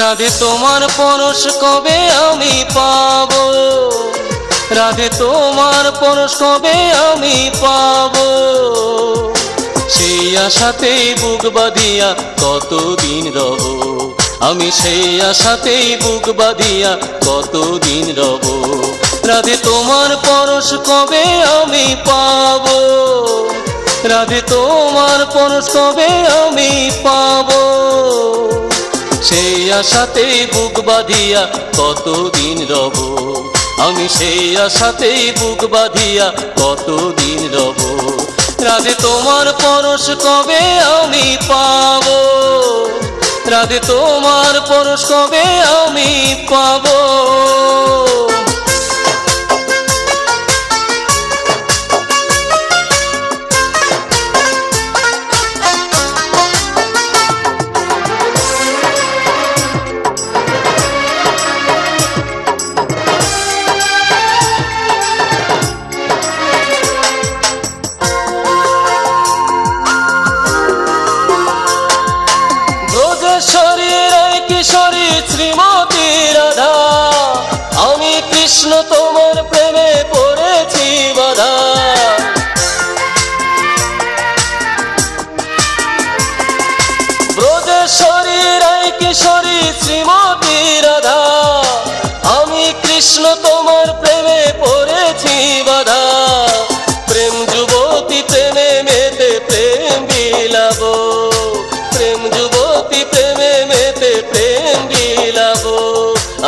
রাধে তোমার পরশ কবে আমি পাব? রাধে তোমার পরশ কবে আমি পাব? সেই আশাতেই বুক বাঁধিয়া কতদিন রব? আমি সেই আশাতেই বুক বাঁধিয়া কতদিন রব? রাধে তোমার পরশ কবে আমি পাব? রাধে তোমার পরশ কবে আমি পাবো? আশাতেই বুক বাঁধিয়া কতদিন রব? আমি সেই আশাতেই বুক বাঁধিয়া কতদিন রব? রাধে তোমার পরশ কবে আমি পাব? রাধে তোমার পরশ কবে আমি পাবো? কৃষ্ণ তোমার প্রেমে পড়েছি বাধা। রায় কিশোরী রাধা আমি কৃষ্ণ তোমার প্রেমে পড়েছি বাধা।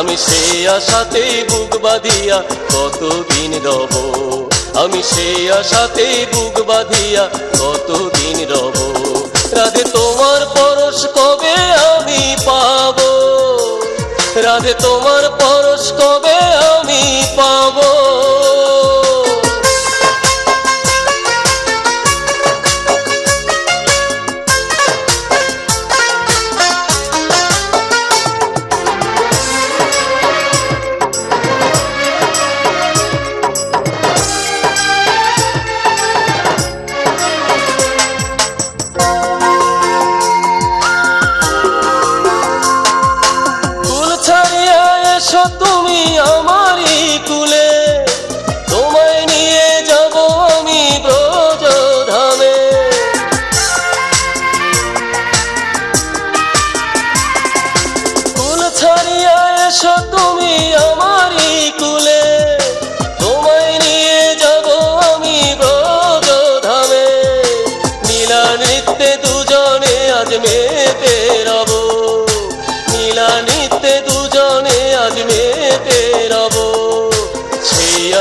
আমি সে আশাতেই বুক বাঁধিয়া কতদিন রব? আমি সে আশাতেই বুক বাঁধিয়া কতদিন রব? রাধে, তোমার পরশ কবে আমি পাব? রাধে, তোমার পরশ কবে আমি পাবো? আমারই কুলে। তোমায় নিয়ে যাব আমি ব্রজ ধামে কুল ছাড়িয়া এসো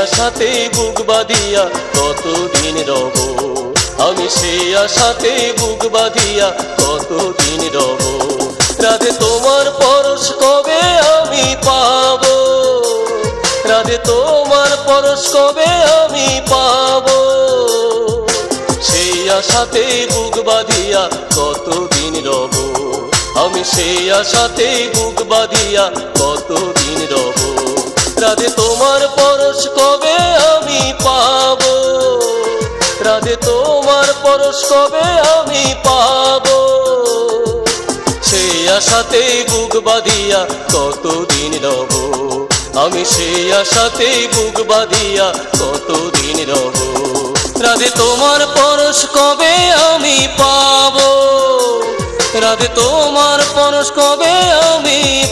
সেই আশাতেই বুক বাঁধিয়া কতদিন রব? আমি সেই আশাতেই বুক বাঁধিয়া কতদিন রব? রাধে তোমার পরশ কবে আমি পাব? রাধে তোমার পরশ কবে আমি পাবো? সেই আশাতেই বুক বাঁধিয়া কতদিন রব? আমি সেই আশাতেই বুক বাঁধিয়া কতদিন আমি পাবো। সেই আশাতেই বুক বাঁধিয়া কতদিন রব? আমি সেই আশাতেই বুক বাঁধিয়া কতদিন রব? রাধে, তোমার পরশ কবে আমি পাবো? রাধে, তোমার পরশ কবে আমি